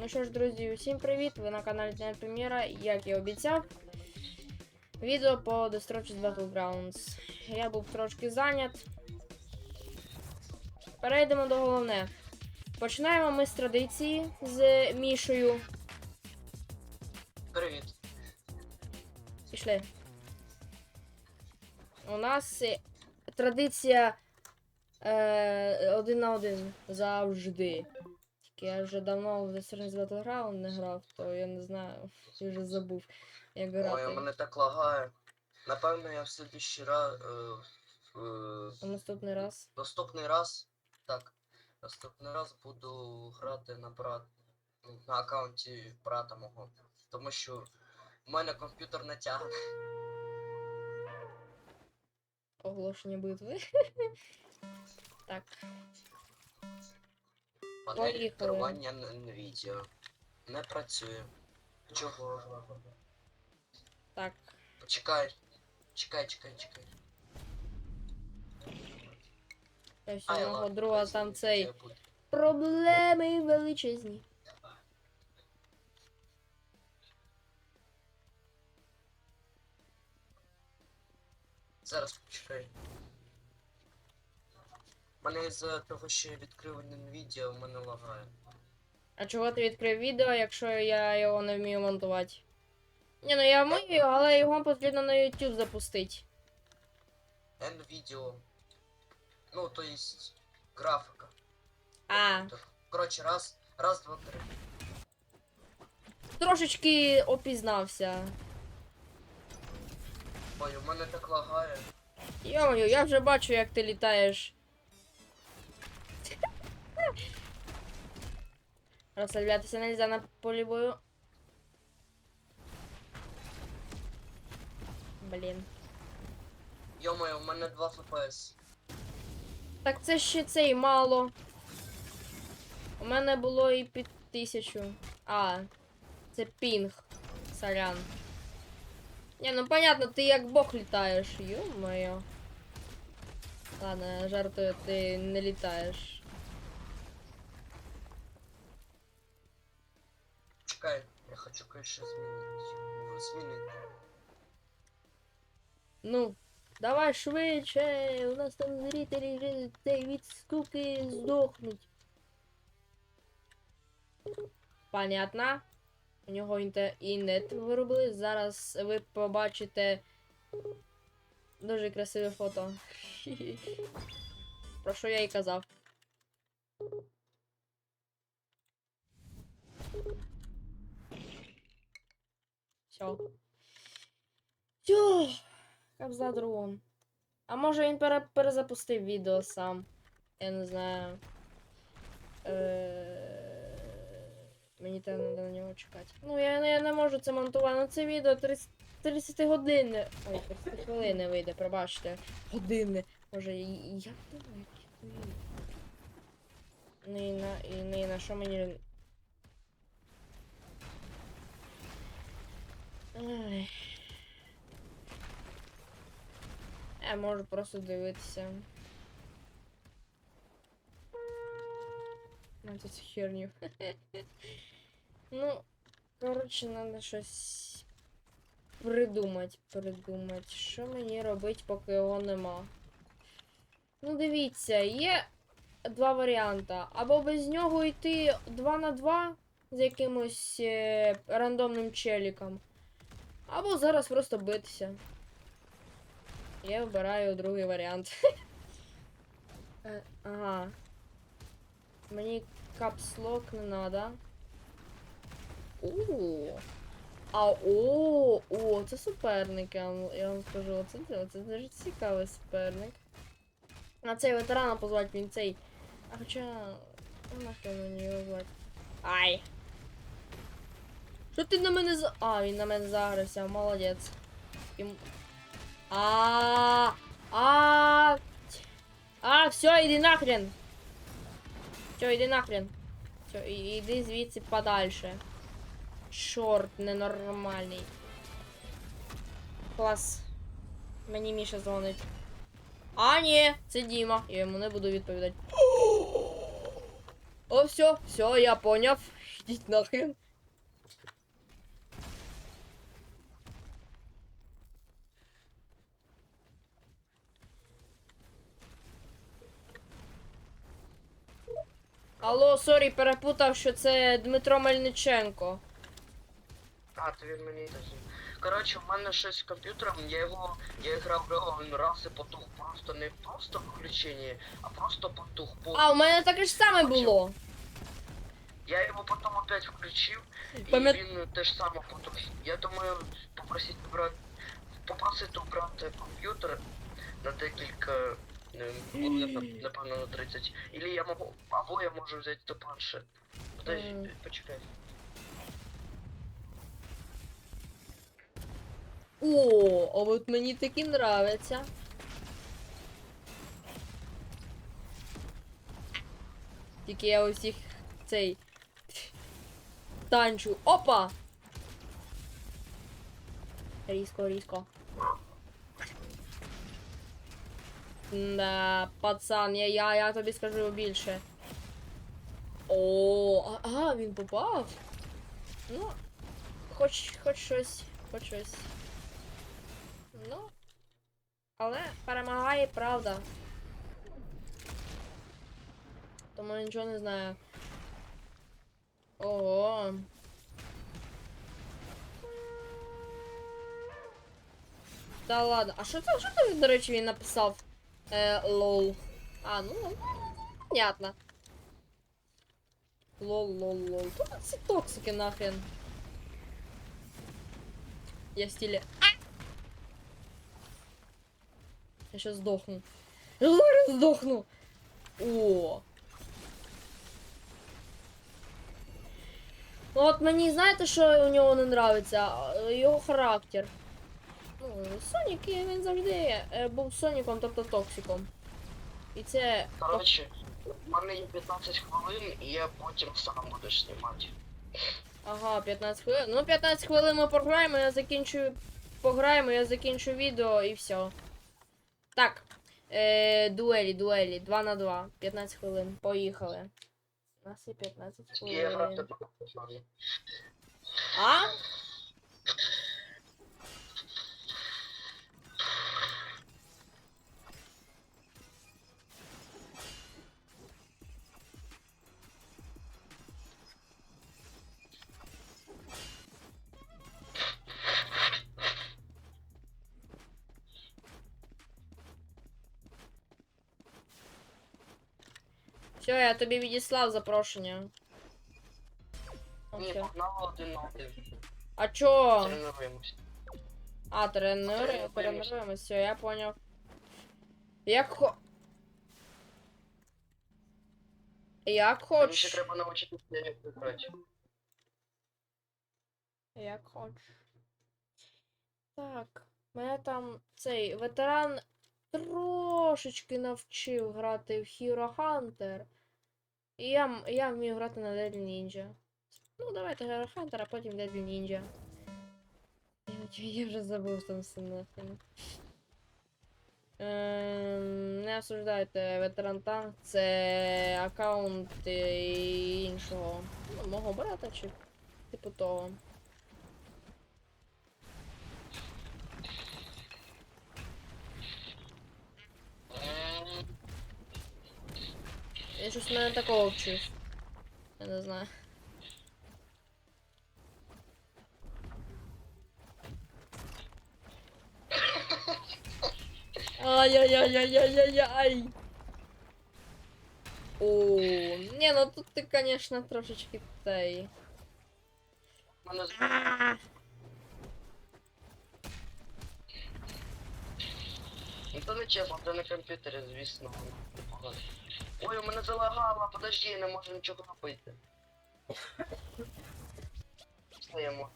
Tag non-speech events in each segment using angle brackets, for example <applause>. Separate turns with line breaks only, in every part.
Ну що ж, друзі, усім привіт! Ви на каналі Дня Прем'єра, як і обіцяв. Відео по Destruction Battlegrounds. Я був трошки зайнят. Перейдемо до головне. Починаємо ми з традиції з Мішою.
Привіт.
Пішли. У нас е, традиція е, один на один завжди. Я вже давно в Destruction Battleground не грав, то я не знаю, я вже забув, як
Ой,
грати.
у мене так лагає. Напевно, я в следующий раз. Е, е,
наступний раз.
наступний раз. Так. Наступний раз буду грати на брат. На аккаунті брата мого. Тому що в мене комп'ютер не тягне.
Оголошення битви. <laughs> так.
Панель
Поїхали.
керування NVIDIA. Не працює. Чого?
Так.
Почекай. Чекай, чекай, чекай.
У
Ай,
мого
ладно,
друга там цей
буде.
проблеми величезні.
Зараз почекай. Мене з того, що я відкрив NVIDIA, у мене лагає.
А чого ти відкрив відео, якщо я його не вмію монтувати? Ні, ну я вмію, але його потрібно на YouTube запустити.
NVIDIA. Ну, то есть графика.
А,
Коротше, раз, раз, два, три.
трошечки опізнався.
Ой, у мене так лагає.
Йомаю, я вже бачу, як ти літаєш. Розслаблятися нельзя на полі бою. Блін.
Йомаю, у мене 2 FPS.
Так це ще цей мало. У мене було і під тисячу. А, це пінг. Сорян. Не, ну понятно, ти як бог літаєш. Ё-моё. Ладно, жартую, ти не літаєш.
Чекай, я хочу кое-що змінити.
Ну, давай швидше. У нас там зрителі вже цей від скуки здохнуть. Понятно. У нього інте... інет виробили. Зараз ви побачите дуже красиве фото. <laughs> Про що я і казав. Все. Все. Кабза дрон. А може він пере... перезапустив відео сам. Я не знаю. Е... Мені треба на нього чекати. Ну, я, я не можу це монтувати. Ну це відео 30, 30 годин. Ой, 30 хвилин вийде, пробачте. Години. Може, як думаю? Ну і на, і, ну, і на що мені. Ай. Я можу просто дивитися. На цю херню. <laughs> ну, коротше, треба щось придумати, придумати. Що мені робити, поки його нема? Ну, дивіться, є два варіанти. Або без нього йти 2 на 2 з якимось е, рандомним челіком. Або зараз просто битися. Я вибираю другий варіант. <laughs> Е, ага. Мені капслок не надо. О. А о, о, це суперник, я вам, скажу. Це, це дуже цікавий суперник. На цей ветерана позвати він цей. А хоча. нахрен мені його звати. Ай! Що ти на мене за. А, він на мене загрився, молодець. Йому- А, а, а, все, иди нахрен. Все, иди нахрен. Все, иди звідси подальше. Чорт, ненормальний. Клас. Мені Міша дзвонить. А, ні, це Діма. Я йому не буду відповідати. О, все, все, я поняв. Йдіть нахрен. Алло, сорі, перепутав, що це Дмитро Мельниченко.
А, то він мені теж. Коротше, в мене щось з комп'ютером, я його. Я грав в нього він раз і потух просто не просто в а просто потух. По...
А, у мене таке ж саме було.
Я його потім опять включив, і
Пам'ят-
він теж саме потух. Я думаю, попросити брати. Попросити убрати комп'ютер на декілька е, нап- напевно, на 30. Ілі я можу. Або я можу взяти до планшет. Подожди,
Мгм.
почекай.
О, а от мені такі нравиться. Тільки я усіх цей танчу. Опа! Різко, різко. Да, пацан, я, я, я тобі скажу більше. О, а, він попав. Ну, хоч, хоч щось, хоч щось. Ну. Але перемагає правда. Тому я нічого не знаю. Ого. Та ладно. А що це, що це, до речі, він написав? Е, лол. А, ну, ну, понятно. Лол, лол, лол. Тут ці токсики нахрен. Я в стиле. Я сейчас сдохну. Сдохну. О. Ну от мені знаєте, що у нього не нравиться? Його характер. Ну, Сонік він завжди е, був Соніком, тобто токсиком. І це.
Коротше, в мене є 15 хвилин, і я потім сам буду знімати.
Ага, 15 хвилин. Ну, 15 хвилин ми пограємо, я закінчу. Пограємо, я закінчу відео і все. Так. Е, дуелі, дуелі. 2 на 2. 15 хвилин. Поїхали. У нас є 15 хвилин. А? Все, я тобі відіслав запрошення.
Ні,
Окей.
погнали один на один.
А чо?
Тренуємось.
А, тренери,
Тренуємось.
тренуємось, все, я поняв. Як хо... Як
Мені ще
хоч.
треба навчитися як грати.
Як хоч. Так, мене там цей ветеран трошечки навчив грати в Hero Hunter. І я, я вмію грати на Deadly Ninja. Ну, давайте Hero Hunter, а потім Deadly Ninja. Я, вже забув там все. Ем, не осуждайте ветеран танк, це аккаунт е, іншого. Ну, мого брата чи типу того. Він щось мене такого вчив. Я не знаю. Ай-яй-яй-яй-яй-яй. О, не, ну тут ти, конечно, трошечки цей.
в Мене з- Ну то не чесно, це на комп'ютері, звісно. непогано. Ой, у мене залагало, подожди, я не можу нічого робити. Стоїмо.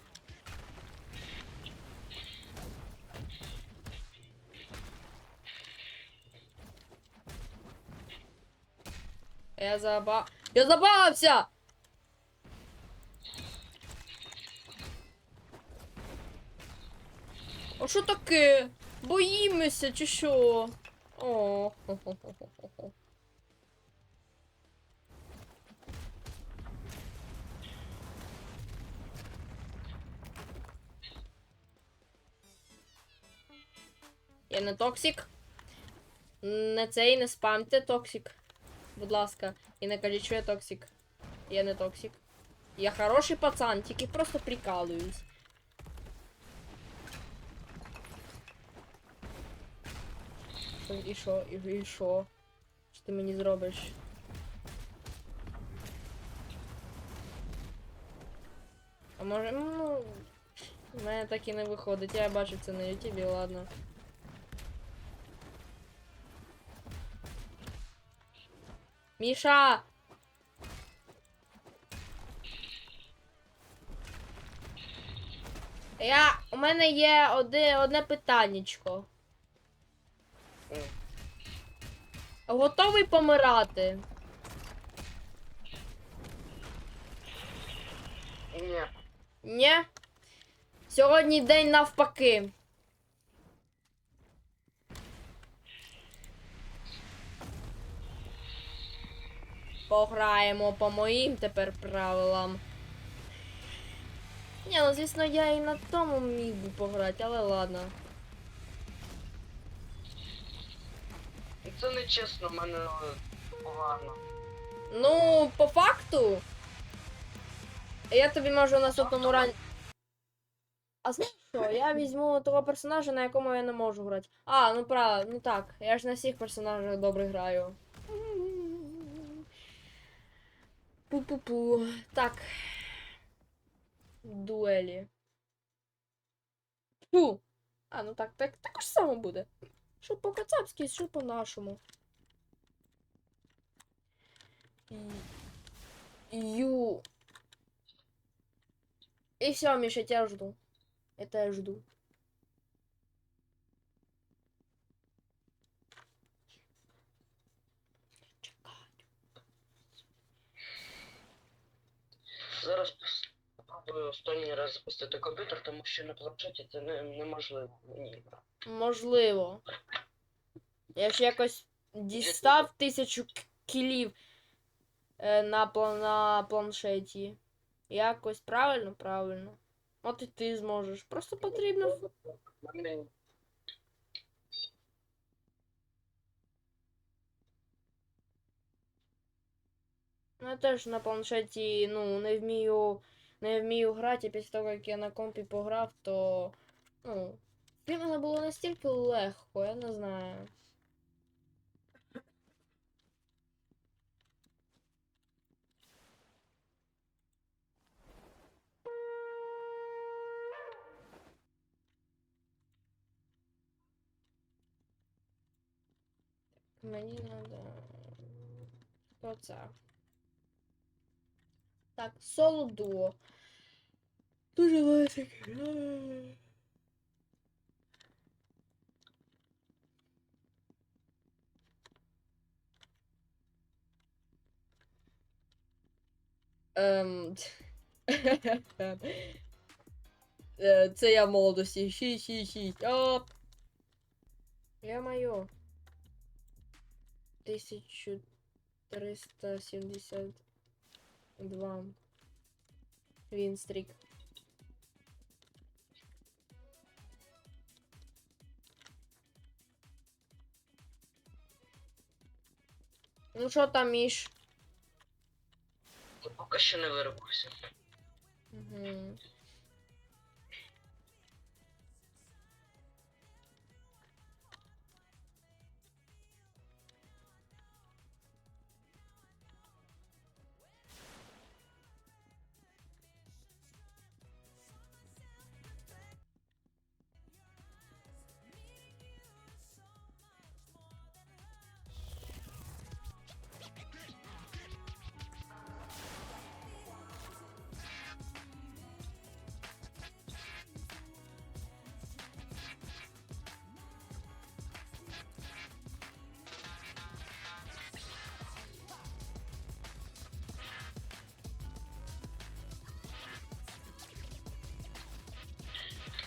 Я заба... Я забався! А що таке? Боїмося чи що? О, хо-хо-хо-хо-хо. Я не токсик. Не цей, не спамте токсик. Будь ласка. І не кажіть, що я токсик. Я не токсик. Я хороший пацан, тільки просто прикалуюсь. І що, і, що? Що ти мені зробиш? А може, ну. У мене так і не виходить. Я бачив це на ютубі, ладно. Міша! Я. У мене є одне, одне питаннячко. Готовий помирати?
Ні.
Ні? Сьогодні день навпаки. Пограємо по моїм тепер правилам. Ні, ну звісно, я і на тому міг би пограти, але ладно.
Це не чесно, в мене е, погано.
Ну, по факту. Я тобі можу наступному ранці. А знаєш що? Я візьму того персонажа, на якому я не можу грати. А, ну правда, ну так. Я ж на всіх персонажах добре граю. Пу-пу-пу. Так. Дуелі. Фу. А, ну так, так також само буде. Що по кацапськи, що по нашому. Ю. И все, Миша, я тебя жду. Это я жду.
Зараз спробую останній раз запустити комп'ютер, тому що на планшеті це не, неможливо мені.
Можливо. Я ж якось дістав тисячу кілів е, на, пла- на планшеті. Якось правильно, правильно. От і ти зможеш. Просто потрібно. в-
Мене
Ну, я теж на планшеті, ну, не вмію, не вмію грати, після того, як я на компі пограв, то. Ну. Мене було настільки легко, я не знаю. Мені треба. Хто це? Так, соло дуо. Дуже лесик. Ем. <laughs> Е, Це я молодості. Ші, ші, ші. Оп. Я маю. 1372. Вінстрік. Ну що там, Міш?
поки ще не виробився.
Угу.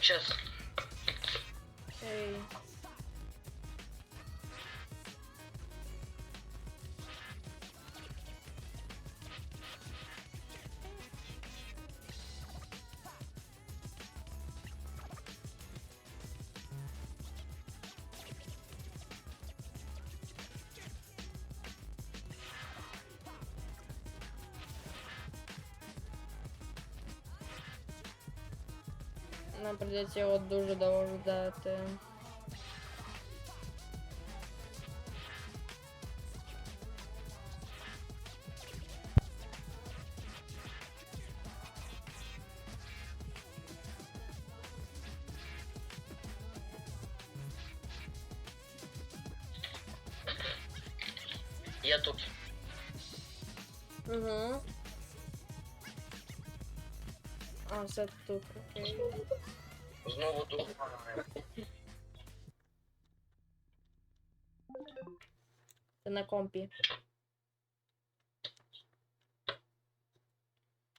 Görüşeceğiz.
Hey. Нам придеться його дуже довго ждати. 50 току.
Знову дух.
Це на компі.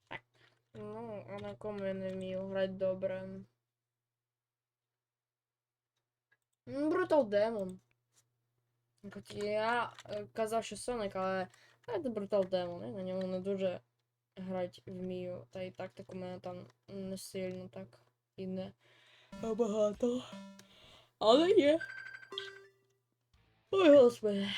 Так. Ну, а на кому я не вмію грати добре. Брутал Демон. Як я е, казав, що Соник, але це Брутал Демон. Я на ньому не дуже грати вмію. Та і тактик у мене там не сильно так і не багато. Але є. Ой, господи.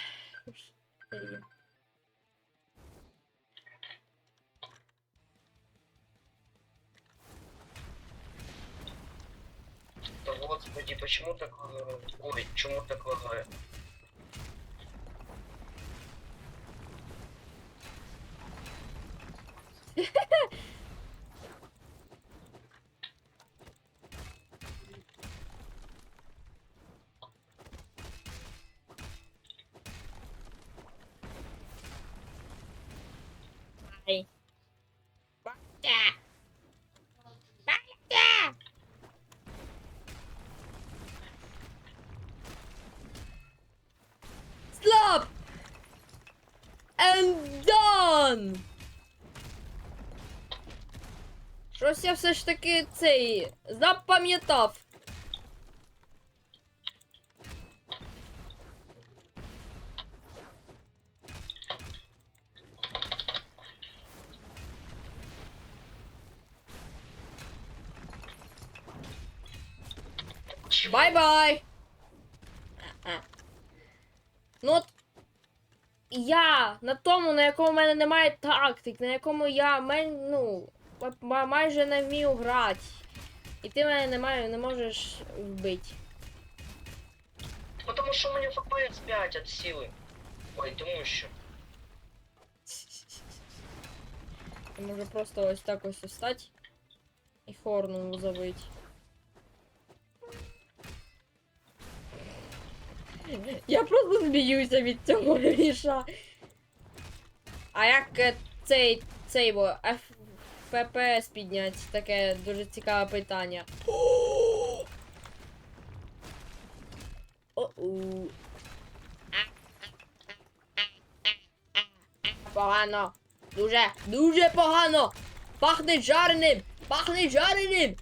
Господи, почему так лагает? Ой, чему так лагает?
ไปบ้าจ้าบ้าจ้าสลบ and done Щось я все ж таки цей запам'ятав. Бай-бай! Ну от я на тому, на якому в мене немає тактик, на якому я мен, ну, майже не вмію грати. І ти мене не, має, не можеш вбити.
Потому что у меня FPS 5 от силы. Ой, думаю, що.
Я можу просто ось так ось встати і хорну забити. Я просто сміюся від цього ріша. А як е, цей цей бо F- FPS підняти? Таке дуже цікаве питання. О-у. <gasps> Погано. Дуже, дуже погано. Пахне жареним. Пахне жареним.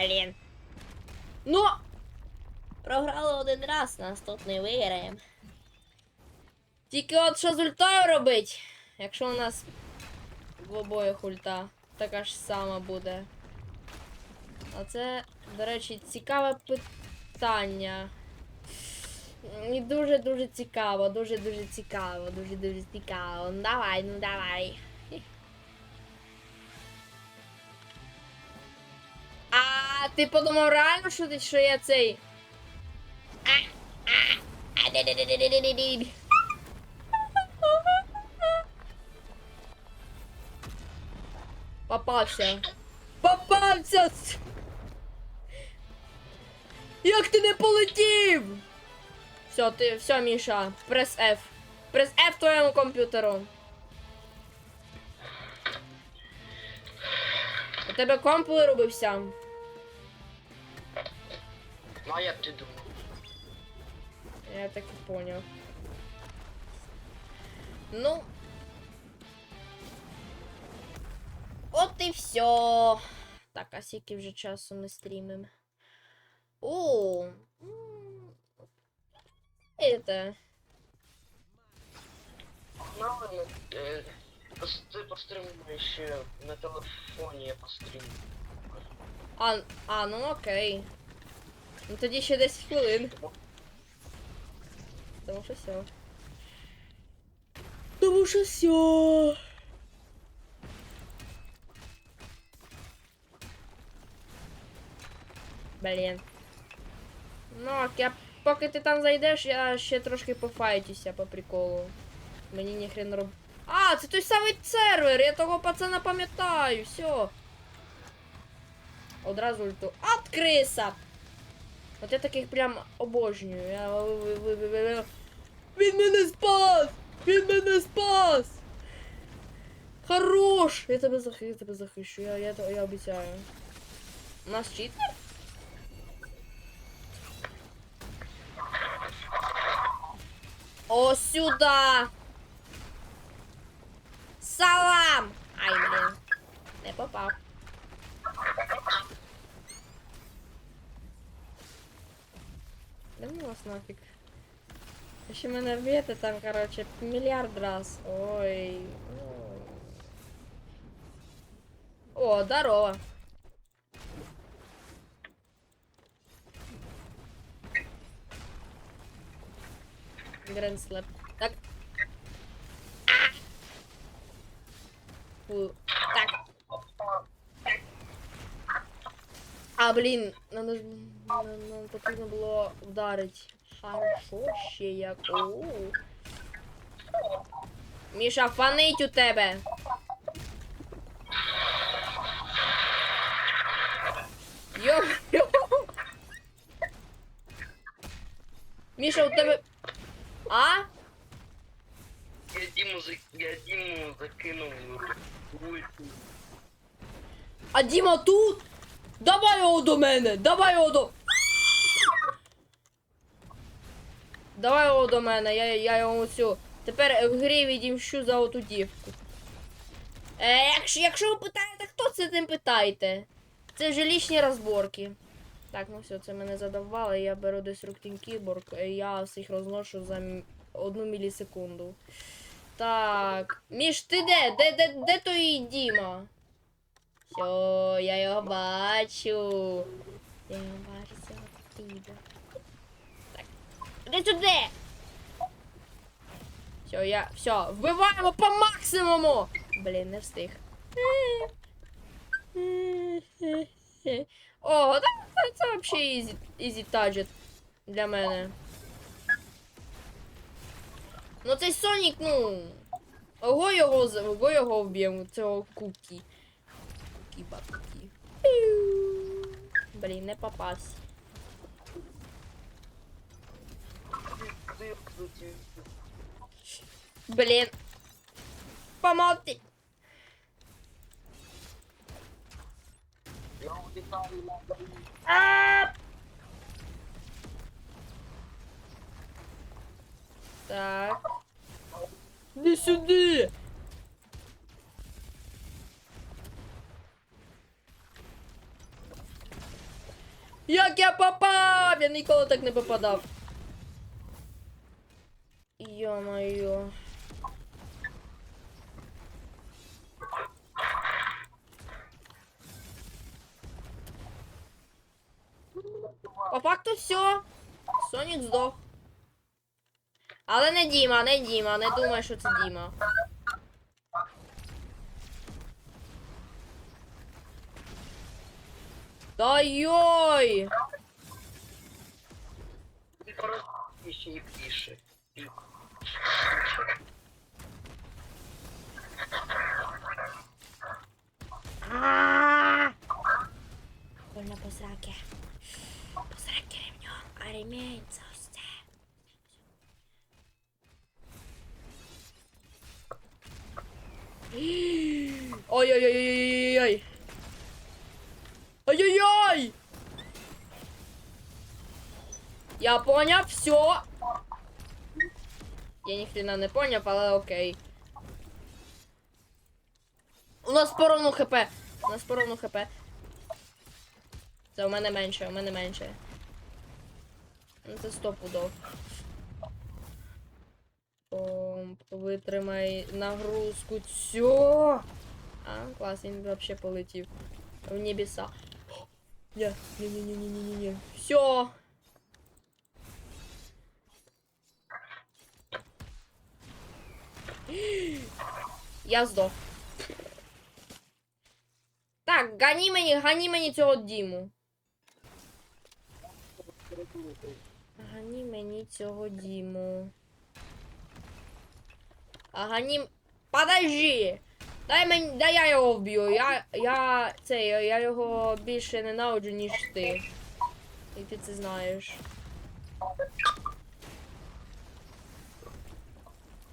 Блін. Ну, програли один раз, нас тут не виграємо. Тільки от що з ультою робить, якщо у нас в обоїх ульта така ж сама буде. А це, до речі, цікаве питання. І дуже-дуже цікаво, дуже-дуже цікаво, дуже-дуже цікаво. Ну давай, ну давай. Ти подумав реально, що ти що я цей. Попався. Попався! Як ти не полетів? Все, ти, все, Міша, прес F. Прес F твоєму комп'ютеру. У тебе комп вирубився.
Ну а як ти думав?
Я так і поняв. Ну. От і все. Так, а скільки вже часу ми стрімимо? О. м, Это.
Погнали на... Е, пос- ти постримуєш ще на телефоні, я пострімлю.
А, а, ну окей. Ну тоді ще 10 хвилин. Тому що все. Тому що все. Блін. Ну, ок, я поки ти там зайдеш, я ще трошки пофайтюся по приколу. Мені ніхрен роб. А, це той самий сервер, я того пацана пам'ятаю, все. Одразу ульту. От криса! От я таких прям обожнюю. Я... ви- ви- ви- ви- ви- Він мене спас! Він мене спас! Хорош! Я тебе захищу, я тебе захищу, я, я, я обіцяю. У нас читер? О, сюда! Салам! Ай, блін. Не попав. Да ну вас нафиг. Ще мене вб'єте там, короче, мільярд раз. Ой. ой. О, здорово. Грандслэп. Так. Фу. Так. А, блін, надо ж нам, потрібно було вдарити. Хорошо ще як. Оу. Міша, фанить у тебе. Йо. йо. Міша, у тебе. А?
Я Діму я Діму закинув в.
А Діма тут? Давай його до мене! Давай його до. Давай його до мене, я, я йому цю. Тепер в грі відімщу за оту дівку. Е, якщо, якщо ви питаєте, хто це не питайте. Це вже лічні розборки. Так, ну все, це мене задавали. Я беру деструктин кіборг, е, я всіх розношу за одну мілісекунду. Так. Міш, ти де? Де, де, де той Діма? Все, я його бачу. Я його бачу. Так. Іди сюди! Все, я. Все, вбиваємо по максимуму! Блін, не встиг. О, це, це, взагалі ізі, ізі таджет для мене. Ну цей Сонік, ну. Ого його, ого його вб'ємо, цього кукі. Кукі бабки. Блін, не попався. Блін. Помогти.
Я улітаю на
А! Так. Іди сюди. Як я попав? Я ніколи так не попадав. Йо-моє. По факту все. Сонік здох. Але не Діма, не Діма, не думай, що це Діма. Та йой!
Просто ще і піше.
Больно по сраке. По ремнем, а ремень заусте. Ой-ой-ой-ой-ой-ой. Ой-ой-ой! Я понял, все. Я ни хрена не понял, але окей. У нас поровну хп. У нас поровну хп. Це у мене менше, у мене менше. Ну це сто пудов. Помп, витримай нагрузку. Цьо! А, клас, він взагалі полетів. В небеса. <gasps> Ні, ні, ні, ні, ні, ні, ні, ні. Все, <gasps> Я здох. Так, гані мені, гані мені цього Діму. Гані мені цього Діму. А гані... Подожди! Дай мені, дай я його вб'ю. Я, я, це, я, його більше ненавиджу, ніж ти. І ти це знаєш.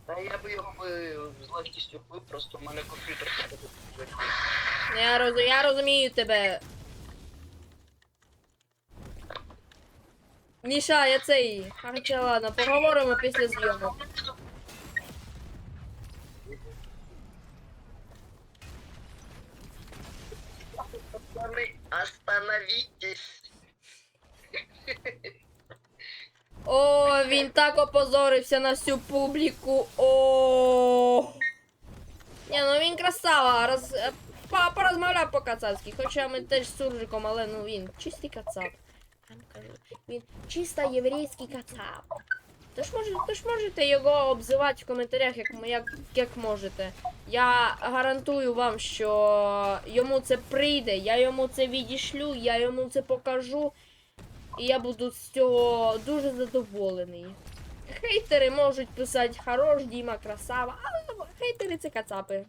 Та я би його би з легкістю вбив, просто в мене комп'ютер.
Ну, Я, роз, я розумію тебе. Міша, я цей. Хоча ладно, поговоримо після зйомок.
Пацаны, остановитесь.
О, він так опозорився на всю публіку. О. Ні, ну він красава. Роз... е, по- Порозмовляв по-кацапськи. Хоча ми теж з суржиком, але ну він чистий кацап. Він чисто єврейський кацап. Тож, може, тож можете його обзивати в коментарях, як, як, як можете. Я гарантую вам, що йому це прийде, я йому це відішлю, я йому це покажу. І я буду з цього дуже задоволений. Хейтери можуть писати хорош, Діма, красава, але хейтери це кацапи.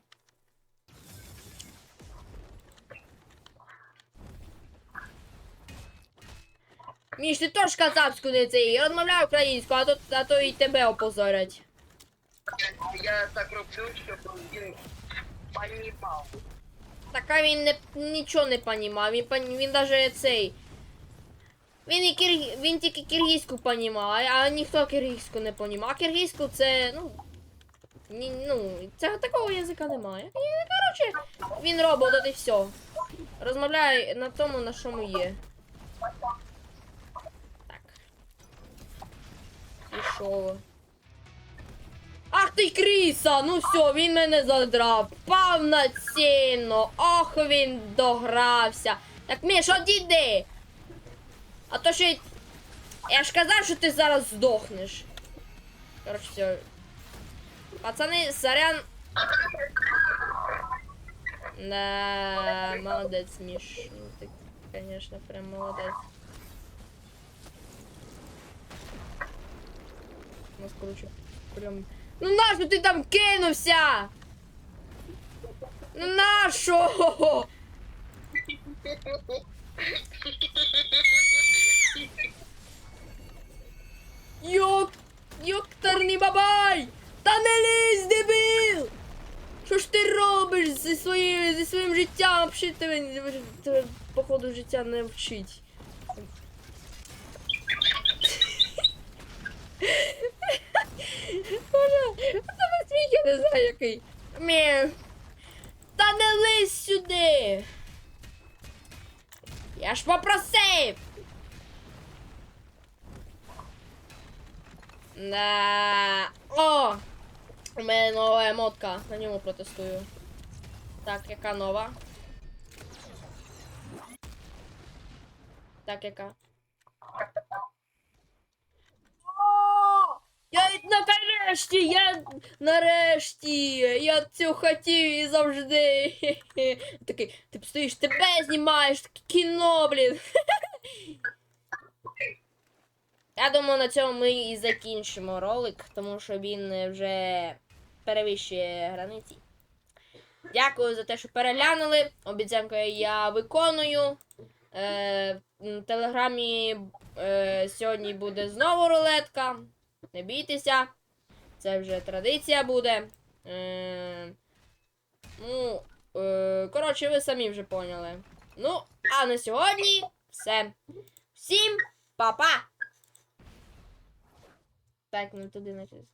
Міш, ти теж кацапську не цей, розмовляй українську, а то, а то і тебе опозорять.
Я так роблю, щоб він понімав.
Так а він не, нічого не понімав, він, він даже цей. Він, і кир... він тільки киргизьку понімав, а- ніхто киргизьку не понімав. А киргизьку це, ну. Ні, ну, це такого язика немає. І, коротше, він робот, от і все. Розмовляє на тому, на чому є. Так. Пішов. Ах ти Кріса! Ну все, він мене задрав. Повноцінно. Ох, він догрався. Так, Міш, одійди. А то й- Я ж казав, що ти зараз здохнеш. Коротше, все. Пацани, сорян. Да, молодець, Міш. Ну, ти, конечно, прям молодець. Нас, короче, прям. Ну нащо ти там кинувся? Ну нащо? <laughs> Йок, йокторний бабай! Та не лізь, дебіл! Що ж ти робиш зі своїм, зі своїм життям? Взагалі тебе, тебе, походу, життя не вчить. Боже, тебе сміх, я не знаю який. Мє. Та не лізь сюди. Я ж попросив. На. О! У мене нова емотка, на ньому протестую. Так, яка нова? Так, яка? Я нарешті, я нарешті, я цю хотів і завжди. <laughs> Такий, ти стоїш, тебе знімаєш, таке кіно, блін. <laughs> Я думаю, на цьому ми і закінчимо ролик, тому що він вже перевищує границі. Дякую за те, що переглянули. Обіцянку я виконую. Е, в телеграмі е, сьогодні буде знову рулетка. Не бійтеся. Це вже традиція буде. Е, ну, е, коротше, ви самі вже поняли. Ну, а на сьогодні все. Всім па-па! Так, не туди наче.